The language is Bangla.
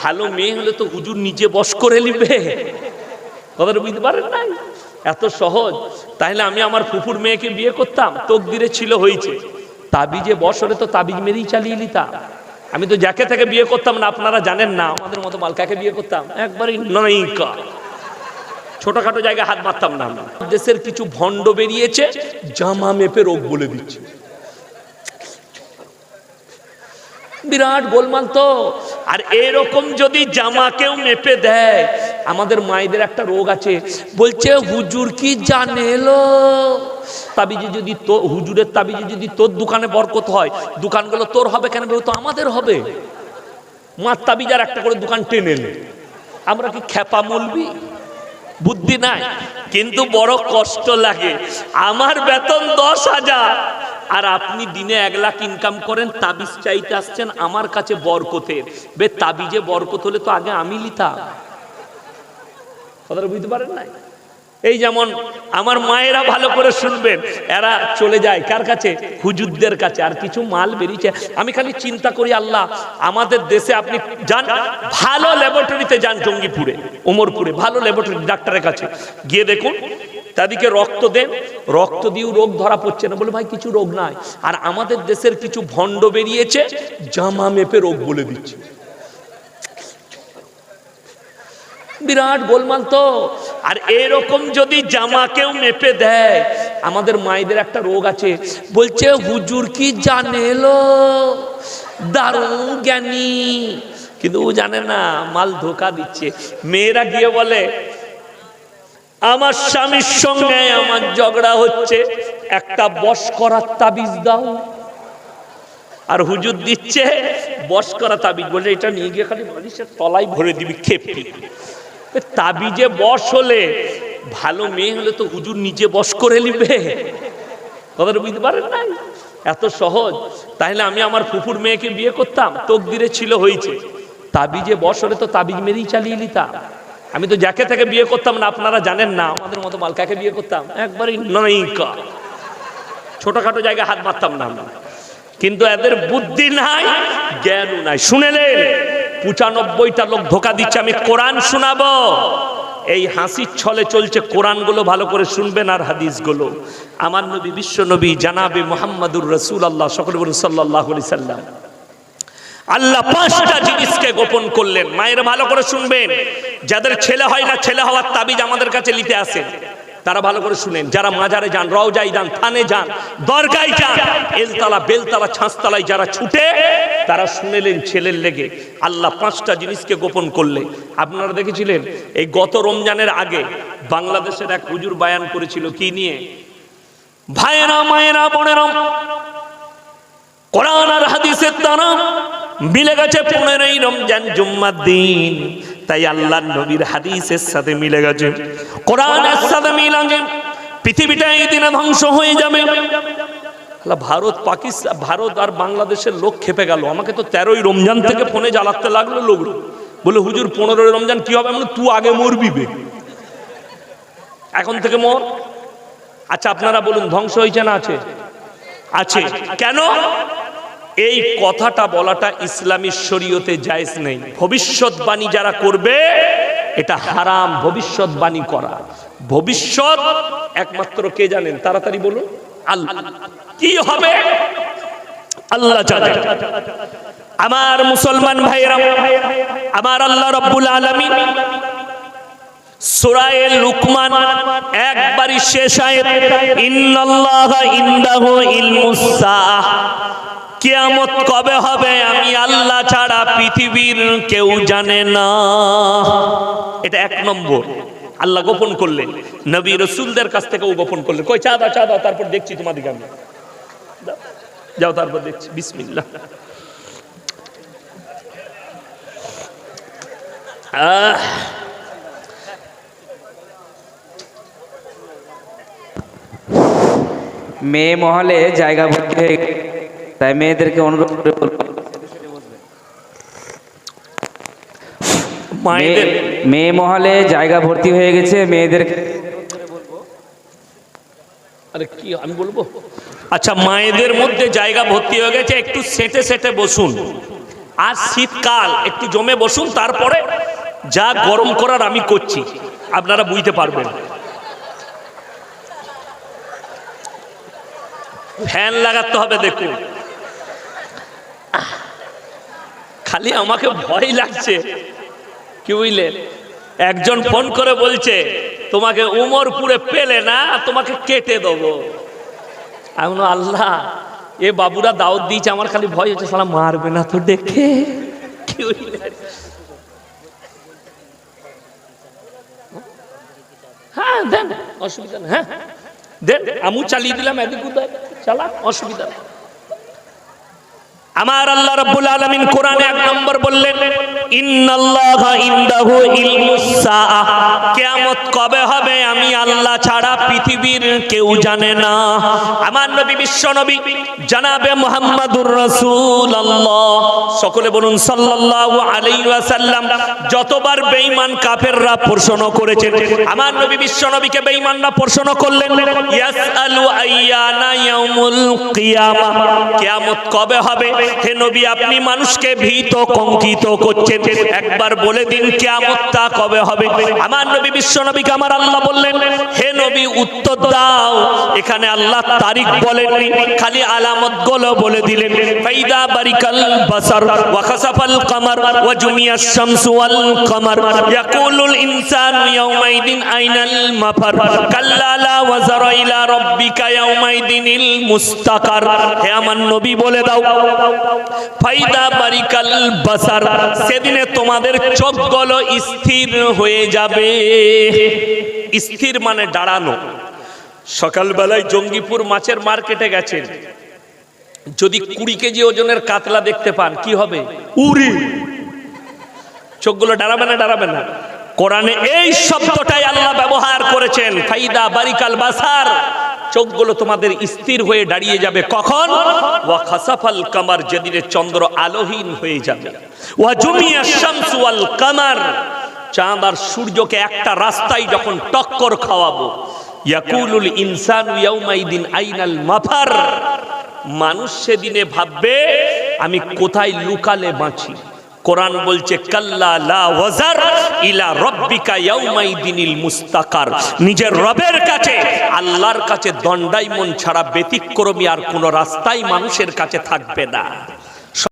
ভালো মেয়ে হলে তো হুজুর নিজে বস করে নিবে। কথাটা বুঝতে পারেন নাই? এত সহজ। তাহলে আমি আমার ফুফুর মেয়েকে বিয়ে করতাম, তকদিরে ছিল হয়েছে তাবিজে হলে তো তাবিজ মেরেই চালিয়ে নিতাম। আমি তো যাকে থেকে বিয়ে করতাম না, আপনারা জানেন না, আমাদের মতো মালকাকে বিয়ে করতাম। একবারই নয়কা। ছোটখাটো জায়গায় হাত মারতাম না দেশের কিছু ভণ্ড বেরিয়েছে, জামা মেপে রোগ বলে দিচ্ছে। বিরাট গোলমাল তো। আর এরকম যদি জামাকেও মেপে দেয়, আমাদের মায়েদের একটা রোগ আছে। বলছে, হুজুর কি জানেলো তাবিজে যদি তো, হুজুরের তাবিজে যদি তোর দোকানে বরকত হয়, দোকানগুলো তোর হবে কেন বলতো আমাদের হবে। মার তাবিজার একটা করে দোকান টেনে এলে আমরা কি খেপা মলবি? বুদ্ধি নাই। কিন্তু বড় কষ্ট লাগে। আমার বেতন দশ হাজার। আর আপনি দিনে এক লাখ ইনকাম করেন, তাবিজ চাইতে আসছেন আমার কাছে বরকতের। বে, তাবিজে বরকত হলে তো আগে আমি লিতাম। কথাটা বুঝতে পারেন নাই? এই যেমন আমার মায়েরা ভালো করে শুনবেন, এরা চলে যায় কার কাছে? হুজুরদের কাছে। আর কিছু মাল বেরিয়েছে। আমি খালি চিন্তা করি, আল্লাহ, আমাদের দেশে আপনি যান, ভালো ল্যাবরেটরিতে যান জঙ্গিপুরে, ওমরপুরে, ভালো ল্যাবরেটরি ডাক্তারের কাছে। গিয়ে দেখুন তাদেরকে রক্ত দেন। রক্ত দিয়েও রোগ ধরা পড়ছে না। বলে, ভাই, কিছু রোগ নাই। আর আমাদের দেশের কিছু ভণ্ড বেরিয়েছে, জামা মেপে রোগ বলে দিচ্ছে। বিরাট গোলমাল তো। আর এরকম যদি জামা কেউ মেপে দেয়, আমাদের মায়েদের একটা রোগ আছে। বলছে, হুজুর কি জানেলো দারুণ জ্ঞানী। কিন্তু ও জানে না, মাল ধোকা দিচ্ছে। মেয়েরা গিয়ে বলে আমার স্বামীর সঙ্গে আমার ঝগড়া হচ্ছে, একটা বস করার তাবিজ দাও। আর হুজুর দিচ্ছে, বস করা তাবিজ, বলে এটা নিয়ে গিয়ে খালি বালিশের তলায় ভরে দিবি, খেপি তাবিজে বস হলে ভালো মেয়ে হলে তো হুজুর নিজে বস করে নিবে। কথাটা বুঝতে পারেন নাই? এত সহজ। তাহলে আমি আমার ফুফুর মেয়েকে বিয়ে করতাম, তকদিরে ছিল হয়েছে। তাবিজে বস হলে তো তাবিজ মেরেই চালিয়ে নিতাম। আমি তো যাকে থেকে বিয়ে করতাম না আপনারা জানেন না আমাদের মতো মালকাকে বিয়ে করতাম? একবারই নয়কা। ছোটখাটো জায়গায় হাত মারতাম না আমরা। কিন্তু এদের বুদ্ধি নাই জ্ঞানও নাই। শুনেলেন? পঁচানব্বইটা লোক ধোকা দিচ্ছে আমি কোরআন শোনাবো। এই হাসির ছলে চলছে কোরআনগুলো ভালো করে শুনবেন আর হাদিসগুলো। আমার নবী বিশ্ব নবী জানাবে মোহাম্মদুর রসুল আল্লাহ সকল সাল্লাহ সাল্লাম। আল্লাহ পাঁচটা জিনিসকে গোপন করলেন। মায়ের ভালো করে শুনবেন। যাদের ছেলে হয় না, ছেলে হওয়ার তাবিজ আমাদের কাছে নিতে আসে। তারা ভালো করে শুনেন। যারা মাজারে যান রওজাই যান, থানে যান, দরগায় যান, এলতলা, বেলতলা, ছাঁচতলায় যারা ছুটে, তারা শুনেলেন ছেলের লেগে। আল্লাহ পাঁচটা জিনিসকে গোপন করলে। আপনারা দেখেছিলেন? এই গত রমজানের আগে বাংলাদেশের এক হুজুর বায়ান করেছিল কি নিয়ে? ভাইয়েরা, মায়েরা, বোনেরা, কোরআন আর হাদিসের দ্বারা মিলে গেছে পনেরোই রমজান জুম্মার দিন। তাই আল্লাহ নবীর হাদিসের সাথে মিলে গেছে। কোরআনের সাথে মিলে পৃথিবীটা এই দিনে ধ্বংস হয়ে যাবে। ভারত, পাকিস্তান, ভারত আর বাংলাদেশের লোক খেপে গেল। আমাকে তো তেরোই রমজান থেকে ফোনে জ্বালাতে লাগল লোক। বলে, হুজুর, পনেরোই রমজান কি হবে? মানে তুই আগে মরবি বে। এখন থেকে মর। আচ্ছা আপনারা বলুন, ধ্বংস হয়েছে না আছে? আছে। কেন? এই কথাটা বলাটা ইসলামী শরীয়তে জায়েজ নেই। ভবিষ্যৎবাণী যারা করবে, এটা হারাম ভবিষ্যৎবাণী করা। ভবিষ্যৎ একমাত্র কে জানেন? তাড়াতাড়ি বলুন। আল্লাহ। কি হবে? আল্লাহ আমার মুসলমান ভাইয়েরা, আমার আল্লাহ রব্বুল আলামিন একবারই শেষ আয়াত, ইন্নাল্লাহা ইনদাহু ইলমুস সাআহ। কিয়ামত কবে হবে আমি আল্লাহ ছাড়া পৃথিবীর কেউ জানে না। এটা এক নম্বর। আল্লাহ গোপন করলেন। নবী রসুলদের কাছ থেকেও গোপন করলেন। কই চা দাও চা দাও, তারপর দেখছি তোমাদিকে আমি। যাও, তারপর দেখছি। বিসমিল্লাহ। আহ। মেয়ে মহলে জায়গা ভর্তি হয়ে গেছে। তাই মেয়েদেরকে অনুরোধ করে বলব মেয়ে- মহলে জায়গা ভর্তি হয়ে গেছে মেয়েদের আরে কি আমি বলব? আচ্ছা মায়েদের মধ্যে জায়গা ভর্তি হয়ে গেছে একটু সেটে সেটে বসুন। আজ শীতকাল একটু জমে বসুন তারপরে যা গরম করার আমি করছি। আপনারা বুঝতে পারবেন। ফ্যান লাগাতে হবে দেখুন। খালি আমাকে ভয় লাগছে। কি বুঝলেন একজন ফোন করে বলছে, তোমাকে উমরপুরে পেলে না, তোমাকে কেটে দেবো। আমি আল্লাহ, এ বাবুরা দাওয়াত দিয়েছে, আমার খালি ভয় হচ্ছে। সালা মারবে না তো দেখে। কি? হ্যাঁ দেন, অসুবিধা হ্যাঁ। দেন আমু চালিয়ে দিলাম, এদিক চালা অসুবিধা আমার আল্লাহ রাব্বুল আলামিন কোরআনে এক নম্বর বললেন ইন্নাল্লাহা ইনদাহু ইলমুস সাআহ। কিয়ামত কবে হবে আমি আল্লাহ ছাড়া পৃথিবীর কেউ জানে না। আমার নবী, বিশ্ব নবী, জানাবে মুহাম্মাদুর রাসূলুল্লাহ। সকলে বলুন, সাল্লাল্লাহু আলাইহি ওয়াসাল্লাম, যতবার বেঈমান কাফেররা প্রশ্ন করেছেন, আমার নবী, বিশ্ব নবীকে বেঈমানরা প্রশ্ন করলেন আইয়ানা ইয়াউমুল কিয়ামা কবে হবে? হে নবী, আপনি মানুষকে ভীত, কঙ্কিত করছেন। একবার বলে দিন, কিয়ামতটা কবে হবে? আমার নবী, বিশ্ব নবীকে আমার আল্লাহ বললেন, হে নবী, উত্তর দাও। এখানে আল্লাহ তারিখ বলেননি, খালি আলামতগুলো বলে দিলেন। ফাইদা বারিকাল বাসার ওয়া খাসাফাল কামার ওয়া জুমিয়াশ শামসু ওয়াল কামার। ইয়াকুলুল ইনসানু ইয়াউমাইদিন আইনাল মাফার। কাল্লা লা ওয়াজারা ইলা রাব্বিকা ইয়াউমাইদিনিল মুস্তাকার। হে আমার নবী, বলে দাও। ফাইদা বারিকাল বাসার, সেদিনে তোমাদের চোখগুলো স্থির হয়ে যাবে। স্থির মানে দাঁড়ানো। সকালবেলায় জঙ্গিপুর মাছের মার্কেটে গেছেন। যদি কুড়ি কেজি ওজনের কাতলা দেখতে পান কি হবে? উড়ি। চোখগুলো দাঁড়াবে না দাঁড়াবে না। কোরআনে এই শব্দটাই আল্লাহ ব্যবহার করেছেন ফাইদা বারিকাল বাসার। চোখগুলো তোমাদের স্থির হয়ে দাঁড়িয়ে যাবে। কখন? ওয়া খাসাফাল কামার যেদিনে চন্দ্র আলোহীন হয়ে যাবে। ওয়া জুমিয়া শামসু ওয়াল কামার। চাঁদ আর সূর্যকে একটা রাস্তায় যখন টক্কর খাওয়াবো, ইয়াকুলুল ইনসানু ইয়াউমাইদিন আইনাল মাফার। মানুষ সেদিনে ভাববে, আমি কোথায় লুকালে বাঁচি। কোরআন বলছে, কাল্লা লা ওয়াজার ইলা রব্বিকা ইয়াউমাইদিনিল মুস্তাকার। নিজের রবের কাছে, আল্লাহর কাছে দণ্ডাই মন ছাড়া ব্যতিক্রমী আর কোনো রাস্তাই মানুষের কাছে থাকবে না।